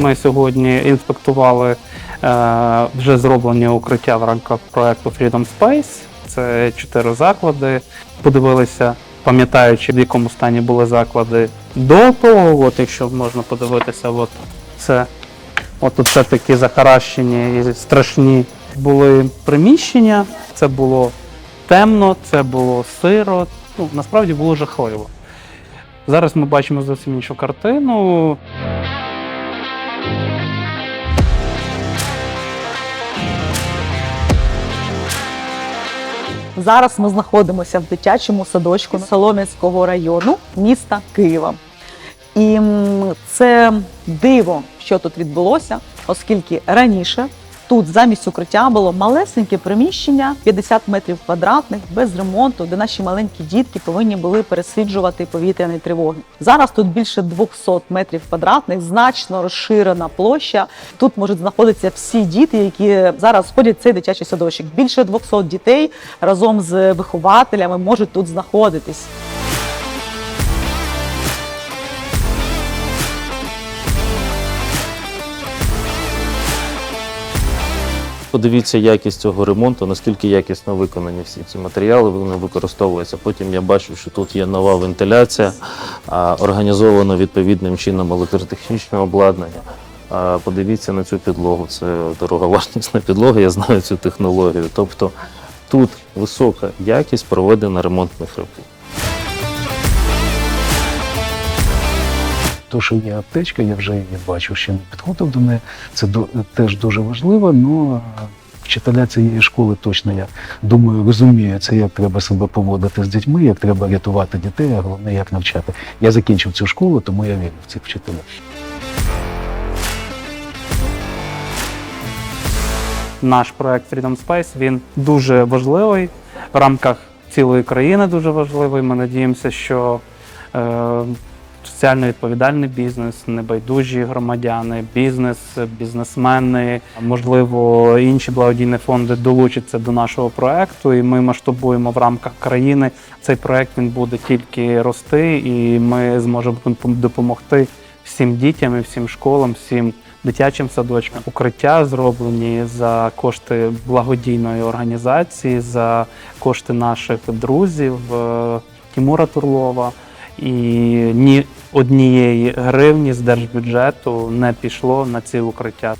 Ми сьогодні інспектували е, вже зроблені укриття в рамках проекту Freedom Space. Це чотири заклади. Подивилися, пам'ятаючи, в якому стані були заклади до того. От якщо можна подивитися, от це от це такі захаращені і страшні були приміщення. Це було темно, це було сиро. Ну насправді було жахливо. Зараз ми бачимо зовсім іншу картину. Зараз ми знаходимося в дитячому садочку Солом'янського району міста Києва. І це диво, що тут відбулося, оскільки раніше тут замість укриття було малесеньке приміщення 50 метрів квадратних без ремонту, де наші маленькі дітки повинні були пересліджувати повітряні тривоги. Зараз тут більше 200 метрів квадратних, значно розширена площа. Тут можуть знаходитися всі діти, які зараз ходять в цей дитячий садочок. Більше 200 дітей разом з вихователями можуть тут знаходитись. Подивіться якість цього ремонту, наскільки якісно виконані всі ці матеріали, вони використовуються. Потім я бачу, що тут є нова вентиляція, організовано відповідним чином електротехнічне обладнання. Подивіться на цю підлогу. Це дороговартісна підлога, я знаю цю технологію. Тобто тут висока якість проведення ремонтних робіт. То, що є аптечка, я вже її бачу, ще не підходив до неї. Це до- теж дуже важливо. Ну вчителя цієї школи точно я думаю, розуміє це, як треба себе поводити з дітьми, як треба рятувати дітей, а головне, як навчати. Я закінчив цю школу, тому я вірю в цих вчителів. Наш проект Freedom Space він дуже важливий в рамках цілої країни. Дуже важливий. Ми надіємося, що е, соціально відповідальний бізнес, небайдужі громадяни, бізнес, бізнесмени, можливо, інші благодійні фонди долучаться до нашого проекту, і ми масштабуємо в рамках країни. Цей проект він буде тільки рости, і ми зможемо допомогти всім дітям і всім школам, всім дитячим садочкам. Укриття зроблені за кошти благодійної організації, за кошти наших друзів е, Тимура Турлова. І ні однієї гривні з держбюджету не пішло на ці укриття.